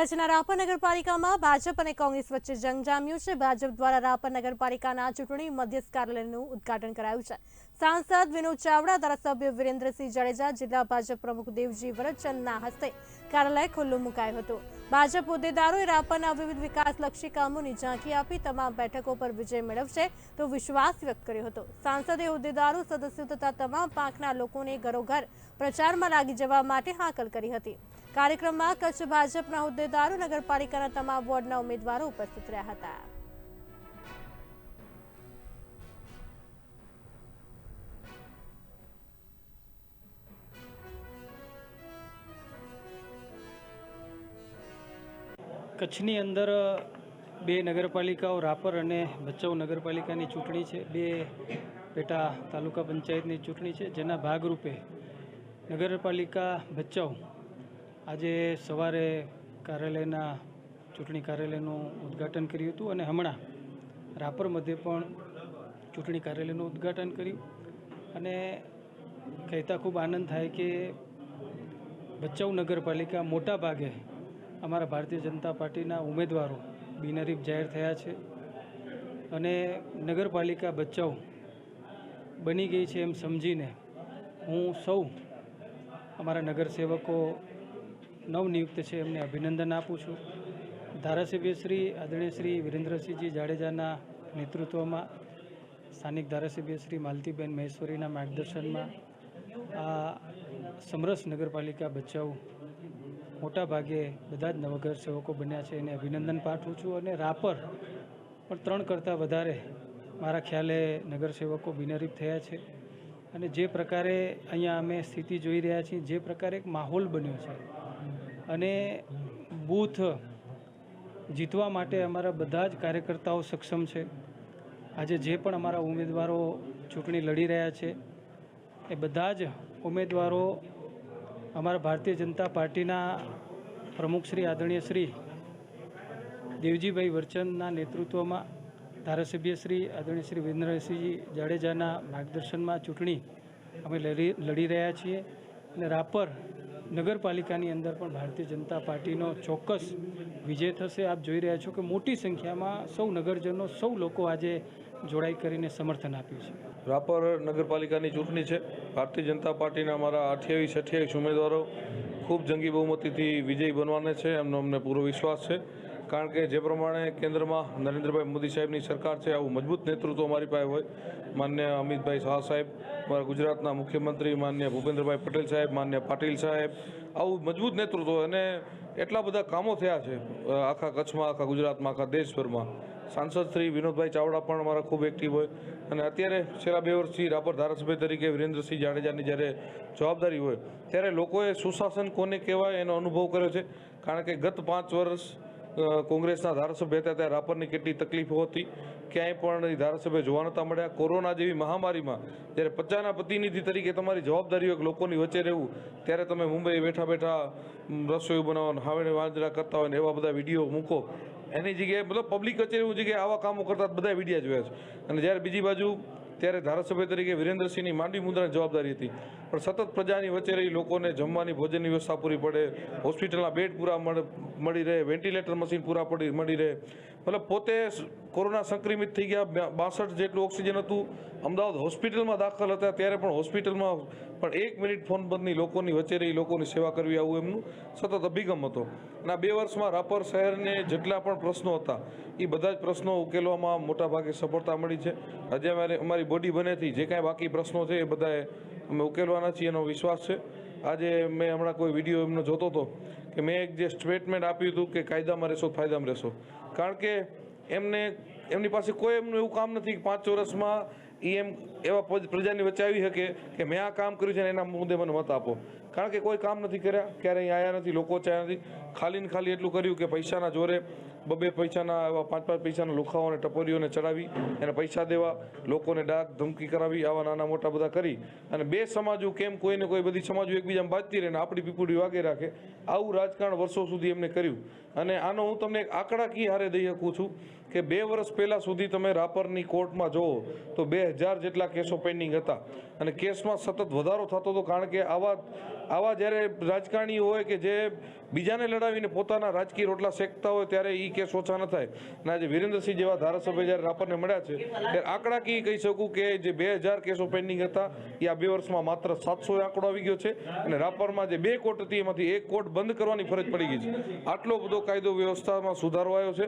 કચ્છના રાપર નગરપાલિકામાં ભાજપ અને કોંગ્રેસ વચ્ચે જંગ જામ્યું છે. ભાજપ દ્વારા રાપર નગરપાલિકાના ચૂંટણી મધ્યસ્થ કાર્યાલયનું ઉદ્ઘાટન કરાયું છે. સાંસદ વિનોદ ચાવડા, ધારાસભ્ય વિરેન્દ્રસિંહ જાડેજા, જિલ્લા ભાજપ પ્રમુખ દેવજી વરદચંદના હસ્તે કાર્યાલય ખુલ્લું મુકાયું હતું. ભાજપ હોદ્દેદારોએ રાપરના વિવિધ વિકાસલક્ષી કામોની ઝાંખી આપી તમામ બેઠકો પર વિજય મેળવશે તો વિશ્વાસ વ્યક્ત કર્યો હતો. સાંસદે હોદ્દેદારો, સદસ્યો તથા તમામ પાંખના લોકોને ઘરોઘર પ્રચારમાં લાગી જવા માટે હાકલ કરી હતી. કાર્યક્રમમાં કચ્છ ભાજપના હોદ્દેદારો, નગરપાલિકાના તમામ વોર્ડના ઉમેદવારો ઉપસ્થિત રહ્યા હતા. કચ્છની અંદર બે નગરપાલિકાઓ, રાપર અને ભચાઉ નગરપાલિકાની ચૂંટણી છે. બે પેટા તાલુકા પંચાયતની ચૂંટણી છે, જેના ભાગરૂપે નગરપાલિકા ભચાઉ આજે સવારે કાર્યાલયના ચૂંટણી કાર્યાલયનું ઉદ્ઘાટન કર્યું હતું અને હમણાં રાપર મધ્યે પણ ચૂંટણી કાર્યાલયનું ઉદ્ઘાટન કર્યું. અને કહેતા ખૂબ આનંદ થાય કે ભચાઉ નગરપાલિકા મોટા ભાગે અમારા ભારતીય જનતા પાર્ટીના ઉમેદવારો બિનહરીફ જાહેર થયા છે અને નગરપાલિકા ભચાઉ બની ગઈ છે એમ સમજીને હું સૌ અમારા નગરસેવકો નવનિયુક્ત છે, એમને અભિનંદન આપું છું. ધારાસભ્ય શ્રી આદરણીય શ્રી વિરેન્દ્રસિંહજી જાડેજાના નેતૃત્વમાં સ્થાનિક ધારાસભ્ય શ્રી માલતીબેન મહેશ્વરીના માર્ગદર્શનમાં આ સમરસ નગરપાલિકા બચાવ મોટા ભાગે બધા જ નવઘર સેવકો બન્યા છે, એને અભિનંદન પાઠવું છું અને રાપર પણ ત્રણ કરતાં વધારે મારા ખ્યાલે નગરસેવકો બિનરીફ થયા છે. અને જે પ્રકારે અહીંયા અમે સ્થિતિ જોઈ રહ્યા છીએ, જે પ્રકારે એક માહોલ બન્યો છે અને બૂથ જીતવા માટે અમારા બધા જ કાર્યકર્તાઓ સક્ષમ છે. આજે જે પણ અમારા ઉમેદવારો ચૂંટણી લડી રહ્યા છે, એ બધા જ ઉમેદવારો અમારા ભારતીય જનતા પાર્ટીના પ્રમુખ શ્રી આદરણીય શ્રી દેવજીભાઈ વરચંદના નેતૃત્વમાં ધારાસભ્ય શ્રી આદરણીય શ્રી વિરેન્દ્રસિંહજી જાડેજાના માર્ગદર્શનમાં ચૂંટણી અમે લડી લડી રહ્યા છીએ. અને રાપર નગરપાલિકાની અંદર પણ ભારતીય જનતા પાર્ટીનો ચોક્કસ વિજય થશે. આપ જોઈ રહ્યા છો કે મોટી સંખ્યામાં સૌ નગરજનો, સૌ લોકો આજે જોડાઈ કરીને સમર્થન આપ્યું છે. રાપર નગરપાલિકાની ચૂંટણી છે. ભારતીય જનતા પાર્ટીના અમારા અઠ્યાવીસ અઠ્યાવીસ ઉમેદવારો ખૂબ જંગી બહુમતીથી વિજયી બનવાના છે. એમનો અમને પૂરો વિશ્વાસ છે. કારણ કે જે પ્રમાણે કેન્દ્રમાં નરેન્દ્રભાઈ મોદી સાહેબની સરકાર છે, આવું મજબૂત નેતૃત્વ અમારી પાસે હોય. માન્ય અમિતભાઈ શાહ સાહેબ, અમારા ગુજરાતના મુખ્યમંત્રી, માન્ય ભૂપેન્દ્રભાઈ પટેલ સાહેબ, માન્ય પાટીલ સાહેબ, આવું મજબૂત નેતૃત્વ અને એટલા બધા કામો થયા છે આખા કચ્છમાં, આખા ગુજરાતમાં, આખા દેશભરમાં. સાંસદ શ્રી વિનોદભાઈ ચાવડા પણ અમારા ખૂબ એક્ટિવ હોય. અને અત્યારે છેલ્લા બે વર્ષથી રાપર ધારાસભ્ય તરીકે વિરેન્દ્રસિંહ જાડેજાની જ્યારે જવાબદારી હોય, ત્યારે લોકોએ સુશાસન કોને કહેવાય એનો અનુભવ કર્યો છે? કારણ કે ગત પાંચ વર્ષ કોંગ્રેસના ધારાસભ્ય હતા, ત્યારે રાપરની કેટલી તકલીફો હતી, ક્યાંય પણ ધારાસભ્ય જોવા નહોતા મળ્યા. કોરોના જેવી મહામારીમાં જ્યારે પચાના પ્રતિનિધિ તરીકે તમારી જવાબદારી હોય લોકોની વચ્ચે રહેવું, ત્યારે તમે મુંબઈ બેઠા બેઠા રસોઈ બનાવવાનું, હાવણે વાંજરા કરતા હોય ને એવા બધા વીડિયો મૂકો. એની જગ્યાએ મતલબ પબ્લિક કચેરી જગ્યાએ આવા કામો કરતા બધા વિડીયા જોયા છે. અને જ્યારે બીજી બાજુ, ત્યારે ધારાસભ્ય તરીકે વિરેન્દ્રસિંહની માંડવી મુદ્રાની જવાબદારી હતી. પણ સતત પ્રજાની વચ્ચે રહી લોકોને જમવાની, ભોજનની વ્યવસ્થા પૂરી પડે, હોસ્પિટલના બેડ પૂરા મળે- રહે, વેન્ટિલેટર મશીન પૂરા પડી, મળી રહે. મતલબ પોતે કોરોના સંક્રમિત થઈ ગયા બાસઠ જેટલું ઓક્સિજન હતું. અમદાવાદ હોસ્પિટલમાં દાખલ હતા, ત્યારે પણ હોસ્પિટલમાં પણ એક મિનિટ ફોન બંધની લોકોની વચ્ચે રહી, લોકોની સેવા કરવી, આવું એમનું સતત અભિગમ હતો. અને આ બે વર્ષમાં રાપર શહેરને જેટલા પણ પ્રશ્નો હતા, એ બધા જ પ્રશ્નો ઉકેલવામાં મોટા ભાગે સફળતા મળી છે. આજે અમારે, અમારી બોડી બનેથી જે કાંઈ બાકી પ્રશ્નો છે, એ બધાએ અમે ઉકેલવાના છીએ એનો વિશ્વાસ છે. આજે મેં હમણાં કોઈ વીડિયો એમનો જોતો હતો કે મેં એક જે સ્ટેટમેન્ટ આપ્યું હતું કે કાયદામાં રહેશો ફાયદામાં રહેશો. કારણ કે એમને, એમની પાસે કોઈ એમનું એવું કામ નથી કે પાંચ વર્ષમાં એ એમ એવા પ્રજાની વચ્ચે આવી શકે કે મેં આ કામ કર્યું છે ને એના મુદ્દે મને મત આપો. કારણ કે કોઈ કામ નથી કર્યા, ક્યારેય અહીંયા આવ્યા નથી, લોકો ચાયા નથી. ખાલી ખાલી એટલું કર્યું કે પૈસાના જોરે બબે પૈસાના એવા પાંચ પાંચ પૈસાના લુખાઓને, ટપોરીઓને ચડાવી એને પૈસા દેવા, લોકોને ડાક ધમકી કરાવી, આવા નાના મોટા બધા કરી. અને બે સમાજો કેમ કોઈને કોઈ બધી સમાજો એકબીજામાં બાજતી રહે આપણી પીપુડી વાગે રાખે, આવું રાજકારણ વર્ષો સુધી એમને કર્યું. અને આનો હું તમને એક આંકડાકીય હારે દઈ શકું છું. કે બે વર્ષ પહેલાં સુધી તમે રાપરની કોર્ટમાં જુઓ તો બે હજાર જેટલા કેસો પેન્ડિંગ હતા. અને કેસમાં સતત વધારો થતો હતો કારણ કે આવા આવા જ્યારે રાજકારણીઓ હોય કે જે બીજાને લડાવીને પોતાના રાજકીય રોટલા શેકતા હોય ત્યારે એ કેસ ઓછા ન થાય. અને આજે વિરેન્દ્રસિંહ જેવા ધારાસભ્ય જ્યારે રાપરને મળ્યા છે, ત્યારે આંકડાકીય કહી શકું કે જે બે હજાર કેસો પેન્ડિંગ હતા એ આ બે વર્ષમાં માત્ર સાતસો આંકડો આવી ગયો છે. અને રાપરમાં જે બે કોર્ટ હતી, એમાંથી એક કોર્ટ બંધ કરવાની ફરજ પડી ગઈ છે. આટલો બધો કાયદો વ્યવસ્થામાં સુધારો આવ્યો છે.